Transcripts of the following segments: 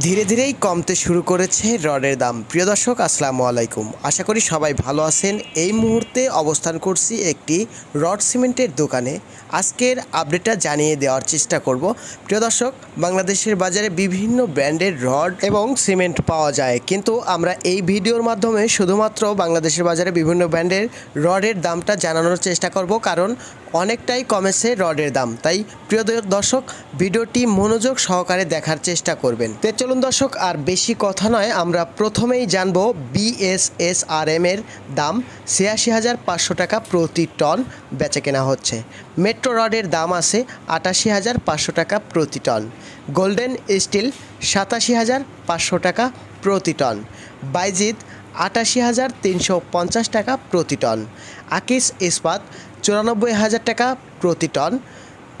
ধীরে ধীরেই কমতে শুরু করেছে রডের দাম। প্রিয় দর্শক, আসসালামু আলাইকুম। আশা করি সবাই ভালো আছেন। এই মুহূর্তে অবস্থান করছি একটি রড সিমেন্টের দোকানে। আজকের আপডেটটা জানিয়ে দেওয়ার চেষ্টা করব। প্রিয় দর্শক, বাংলাদেশের বাজারে বিভিন্ন ব্র্যান্ডের রড এবং সিমেন্ট পাওয়া যায়। কিন্তু আমরা এই ভিডিওর মাধ্যমে শুধুমাত্র বাংলাদেশের বাজারে বিভিন্ন ব্র্যান্ডের রডের দামটা জানানোর চেষ্টা করব। কারণ অনেকটাই কমেছে রডের দাম। তাই প্রিয় দর্শক, ভিডিওটি মনোযোগ সহকারে দেখার চেষ্টা করবেন। চলুন দর্শক, আর বেশি কথা নয়, আমরা প্রথমেই জানব বিএসএসআরএম এর দাম। ছিয়াশি হাজার পাঁচশো টাকা প্রতি টন বেচে কেনা হচ্ছে। মেট্রো রডের দাম আছে আটাশি হাজার পাঁচশো টাকা প্রতি টন। গোল্ডেন স্টিল সাতাশি হাজার পাঁচশো টাকা প্রতি টন। বাইজিৎ আটাশি হাজার তিনশো পঞ্চাশ টাকা প্রতি টন। আকিস ইস্পাত চুরানব্বই হাজার টাকা প্রতি টন।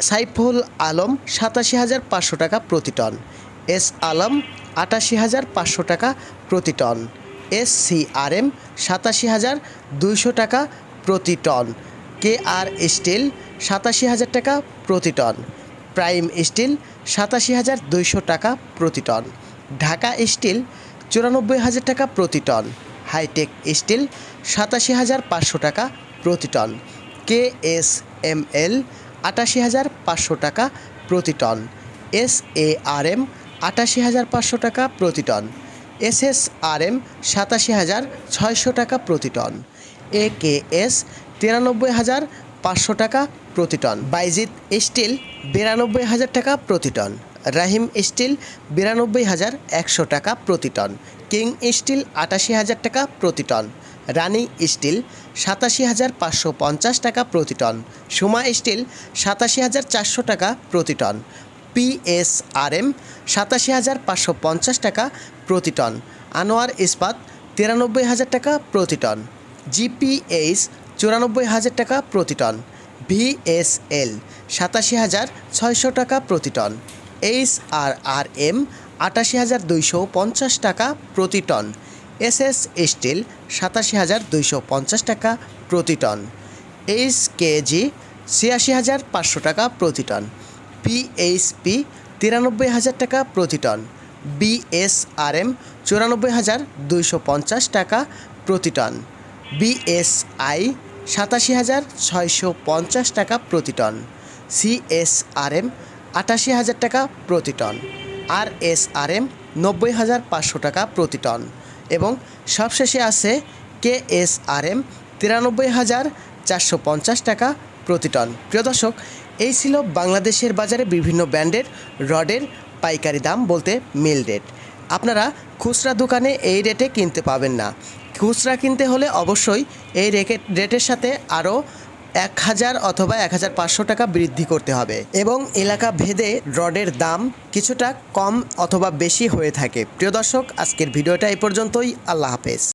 সাইফুল আলম সাতাশি হাজার পাঁচশো টাকা প্রতি টন। এস আলম আটাশি হাজার পাঁচশো টাকা প্রতি ton. S C R M সাতাশি হাজার দুইশো টাকা প্রতি টন। কে আর স্টিল সাতাশি হাজার টাকা প্রতি টন। প্রাইম স্টিল সাতাশি হাজার দুইশো টাকা প্রতি টন। ঢাকা স্টিল চুরানব্বই হাজার টাকা প্রতি টন। হাইটেক স্টিল সাতাশি হাজার পাঁচশো টাকা প্রতি ton. K S M L আটাশি হাজার পাঁচশো টাকা প্রতি ton. S A R M আটাশি হাজার পাঁচশো টাকা প্রতি ton. S S R M সাতাশি হাজার ছয়শো টাকা প্রতি টন। এ কে এস তিরানব্বই হাজার পাঁচশো টাকা প্রতি টন। বাইজিৎ স্টিল বিরানব্বই হাজার টাকা প্রতি টন। রাহিম স্টিল বিরানব্বই হাজার একশো টাকা প্রতি টন। কিং স্টিল আটাশি হাজার টাকা প্রতি টন। রানি স্টিল সাতাশি হাজার পাঁচশো পঞ্চাশ টাকা প্রতি টন। সুমা স্টিল সাতাশি হাজার চারশো টাকা প্রতি টন। পিএসআরএম সাতাশি হাজার পাঁচশো পঞ্চাশ টাকা প্রতি টন। আনোয়ার ইস্পাত তিরানব্বই হাজার টাকা প্রতি টন। জিপিএইচ চুরানব্বই হাজার টাকা প্রতি টন। ভিএসএল সাতাশি হাজার ছয়শো টাকা প্রতি ton. H R R M আটাশি হাজার দুইশো পঞ্চাশ টাকা প্রতি টন। এস এস স্টিল সাতাশি হাজার দুইশো পঞ্চাশ টাকা প্রতি টন। এইচ কেজি ছিয়াশি হাজার পাঁচশো টাকা প্রতি টন। পিএইচপি তিরানব্বই হাজার টাকা প্রতি টন বিএসআরএম চুরানব্বই হাজার দুইশো পঞ্চাশ টাকা প্রতি টন বিএসআই সাতাশি হাজার ছয়শো পঞ্চাশ টাকা প্রতি টন সিএসআরএম আটাশি হাজার টাকা প্রতি ton R S R M নব্বই হাজার পাঁচশো টাকা প্রতি টন এবং সবশেষে আছে কে এস আর এম তিরানব্বই হাজার চারশো পঞ্চাশ টাকা প্রতি টন প্রিয় দর্শক, এই ছিল বাংলাদেশের বাজারে বিভিন্ন ব্র্যান্ডের রডের পাইকারি দাম বলতে মিল রেট। আপনারা খুচরা দোকানে এই রেটে কিনতে পাবেন না। খুচরা কিনতে হলে অবশ্যই এই রেটের সাথে আরও এক হাজার অথবা এক হাজার পাঁচশো টাকা বৃদ্ধি করতে হবে এবং এলাকা ভেদে রডের দাম কিছুটা কম অথবা বেশি হয়ে থাকে। প্রিয় দর্শক, আজকের ভিডিওটা এই পর্যন্তই। আল্লাহ হাফেজ।